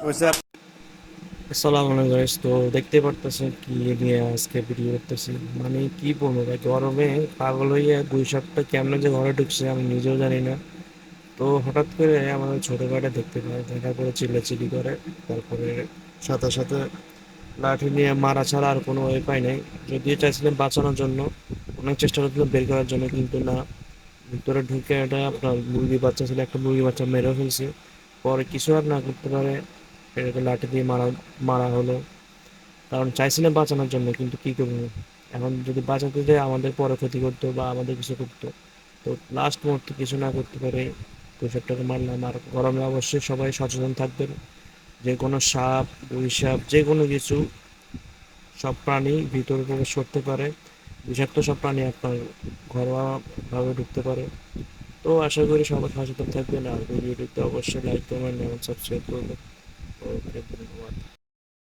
আসসালামু আলাইকুম গাইস তো দেখতে পারতেছেন কি নিয়ে আজকে ভিডিও করতেছি। মানে কি বলব ভাই, গরমে পাগল হইয়া দুই সপ্তাহ কেমনে যে ঘরে ঢুকছে আমি নিজেও জানি না। তো হঠাৎ করে আমাদের ছোট ভাইটা দেখতে পাই, দেখার পরে চিল্লাচিল্লি করে, তারপরে সাথে সাথে লাঠি নিয়ে মারা ছাড়া আর কোনো উপায় নাই। যদিও চাইছিলাম বাঁচানোর জন্য, অনেক চেষ্টা করছিলাম বের করার জন্য, কিন্তু না। ভিতরে ঢুকে এটা আপনার মুরগি বাচ্চা ছিল, একটা মুরগি বাচ্চা মেরে ফেলছে। পরে কিছু আর না করতে পারে এটাকে লাঠি দিয়ে মারা মারা হলো। কারণ চাইছিলাম বাঁচানোর জন্য, কিন্তু কি করব? এখন যদি বাঁচাতে যায়, আমাদের পরে ক্ষতি করতো বা আমাদের কিছু করতো। তো লাস্ট মুহূর্তে কিছু না করতে পারে তুষারটাকে মারলাম। আর গরমে অবশ্যই সবাই সচেতন থাকবেন। যে কোনো সাপ সাপ যে কোনো কিছু, সব প্রাণী ভিতরে প্রবেশ করতে পারে। বিষাক্ত সব প্রাণী আপনার ঘরোয়াভাবে ঢুকতে পারে। তো আশা করি সবাই সচেতন থাকবেন। আর ভিডিওটিতে অবশ্যই লাইক কমেন্ট এবং সাবস্ক্রাইব করবেন। por